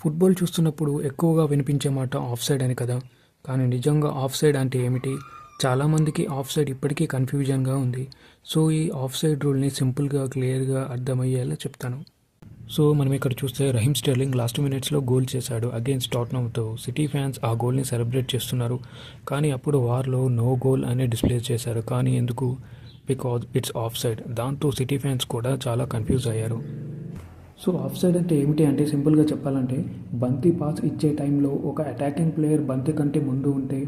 Football చూస్తున్నప్పుడు ఎక్కువగా వినిపించే మాట ఆఫ్ సైడ్ అని కదా. కానీ నిజంగా ఆఫ్ సైడ్ అంటే ఏమిటి? చాలామందికి ఆఫ్ సైడ్ ఇప్పటికీ కన్ఫ్యూజన్గా ఉంది. సో ఈ ఆఫ్ సైడ్ రూల్ని సింపుల్గా క్లియర్గా అర్థమయ్యేలా చెప్తాను. సో మనం ఇక్కడ చూస్తే రహీమ్ స్టెర్లింగ్ లాస్ట్ మినిట్స్లో గోల్ చేశాడు అగేన్స్ట్ టాట్నమ్తో. సిటీ ఫ్యాన్స్ ఆ గోల్ని సెలబ్రేట్ చేస్తున్నారు. కానీ అప్పుడు వార్లో నో గోల్ అనే డిస్ప్లే చేశారు. కానీ ఎందుకు? బికాజ్ ఇట్స్ ఆఫ్ సైడ్ దాంతో సిటీ ఫ్యాన్స్ కూడా చాలా కన్ఫ్యూజ్ అయ్యారు. సో ఆఫ్ సైడ్ అంటే ఏమిటి అంటే సింపుల్గా చెప్పాలంటే బంతి పాస్ ఇచ్చే టైంలో ఒక అటాకింగ్ ప్లేయర్ బంతి కంటే ముందు ఉంటే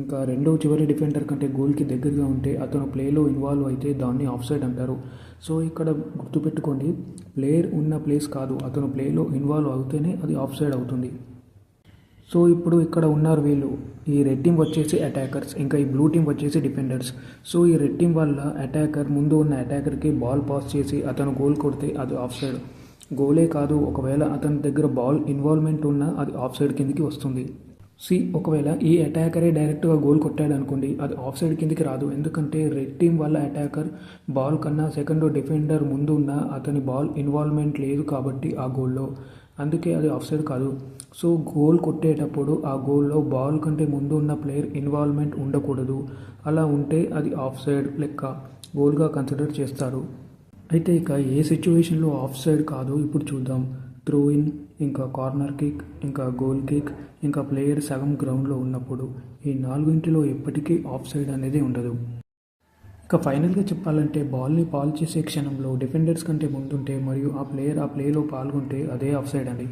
ఇంకా రెండో చివరి డిఫెండర్ కంటే గోల్కి దగ్గరగా ఉంటే అతను ప్లేలో ఇన్వాల్వ్ అయితే దాన్ని ఆఫ్ సైడ్ అంటారు. సో ఇక్కడ గుర్తుపెట్టుకోండి ప్లేయర్ ఉన్న ప్లేస్ కాదు అతను ప్లేలో ఇన్వాల్వ్ అవుతేనే అది ఆఫ్ సైడ్ అవుతుంది. సో ఇప్పుడు ఇక్కడ ఉన్నారు వీళ్ళు. ఈ రెడ్ టీం వచ్చేసి అటాకర్స్ ఇంకా ఈ బ్లూ టీం వచ్చేసి డిఫెండర్స్. సో ఈ రెడ్ టీం వల్ల అటాకర్ ముందు ఉన్న అటాకర్కి బాల్ పాస్ చేసి అతను గోల్ కొడితే అది ఆఫ్ సైడ్ గోలే కాదు. ఒకవేళ అతని దగ్గర బాల్ ఇన్వాల్వ్మెంట్ ఉన్నా అది ఆఫ్ సైడ్ కిందికి వస్తుంది. సి ఒకవేళ ఈ అటాకరే డైరెక్ట్గా గోల్ కొట్టాడు అనుకోండి అది ఆఫ్ సైడ్ కిందికి రాదు. ఎందుకంటే రెడ్ టీం వల్ల అటాకర్ బాల్ కన్నా సెకండ్ డిఫెండర్ ముందు ఉన్న అతని బాల్ ఇన్వాల్వ్మెంట్ లేదు కాబట్టి ఆ గోల్లో. అందుకే అది ఆఫ్ సైడ్ కాదు. సో గోల్ కొట్టేటప్పుడు ఆ గోల్లో బాల్ కంటే ముందు ఉన్న ప్లేయర్ ఇన్వాల్వ్మెంట్ ఉండకూడదు. అలా ఉంటే అది ఆఫ్ సైడ్ లెక్క. గోల్గా కన్సిడర్ చేస్తారు. అయితే ఇక ఏ సిచ్యువేషన్లో ఆఫ్ సైడ్ కాదు ఇప్పుడు చూద్దాం. త్రో ఇన్ ఇంకా కార్నర్ కిక్ ఇంకా గోల్ కిక్ ఇంకా ప్లేయర్ సగం గ్రౌండ్లో ఉన్నప్పుడు ఈ నాలుగింటిలో ఎప్పటికీ ఆఫ్ సైడ్ అనేది ఉండదు. ఇక ఫైనల్గా చెప్పాలంటే బాల్ని పాల్ చేసే క్షణంలో డిఫెండర్స్ కంటే ముందుంటే మరియు ఆ ప్లేయర్ ఆ ప్లేలో పాల్గొంటే అదే ఆఫ్ సైడ్ అండి.